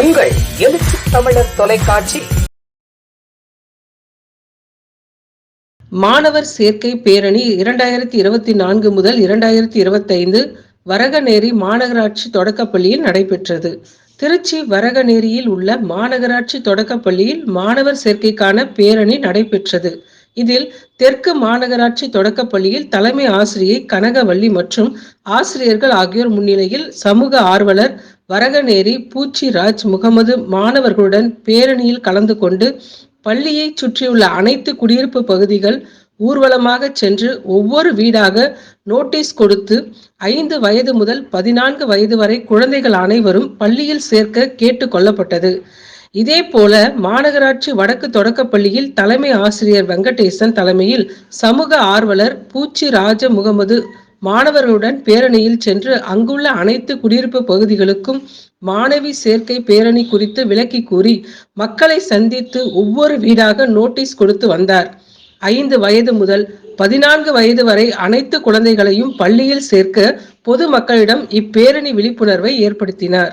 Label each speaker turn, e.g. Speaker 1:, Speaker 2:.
Speaker 1: உங்கள் எழுச்சி தமிழர் தொலைக்காட்சி.
Speaker 2: மாணவர் சேர்க்கை பேரணி இரண்டாயிரத்தி இருபத்தி நான்கு முதல் இரண்டாயிரத்தி இருபத்தைந்து வரகநேரி மாநகராட்சி தொடக்கப்பள்ளியில் நடைபெற்றது. திருச்சி வரகநேரியில் உள்ள மாநகராட்சி தொடக்கப்பள்ளியில் மாணவர் சேர்க்கைக்கான பேரணி நடைபெற்றது. இதில் தெற்கு மாநகராட்சி தொடக்கப்பள்ளியில் தலைமை ஆசிரியை கனகவள்ளி மற்றும் ஆசிரியர்கள் ஆகியோர் முன்னிலையில் சமூக ஆர்வலர் வரகநேரி பூச்சிராஜ் முகமது மாணவர்களுடன் பேரணியில் கலந்து கொண்டு பள்ளியை சுற்றியுள்ள அனைத்து குடியிருப்பு பகுதிகள் ஊர்வலமாக சென்று ஒவ்வொரு வீடாக நோட்டீஸ் கொடுத்து ஐந்து வயது முதல் பதினான்கு வயது வரை குழந்தைகள் அனைவரும் பள்ளியில் சேர்க்க கேட்டு கொள்ளப்பட்டது. இதே போல மாநகராட்சி வடக்கு தொடக்கப்பள்ளியில் தலைமை ஆசிரியர் வெங்கடேசன் தலைமையில் சமூக ஆர்வலர் பூச்சி ராஜ முகமது மாணவர்களுடன் பேரணியில் சென்று அங்குள்ள அனைத்து குடியிருப்பு பகுதிகளுக்கும் மாணவி சேர்க்கை பேரணி குறித்து விளக்கி கூறி மக்களை சந்தித்து ஒவ்வொரு வீடாக நோட்டீஸ் கொடுத்து வந்தார். ஐந்து வயது முதல் பதினான்கு வயது வரை அனைத்து குழந்தைகளையும் பள்ளியில் சேர்க்க பொது மக்களிடம் இப்பேரணி விழிப்புணர்வை ஏற்படுத்தினார்.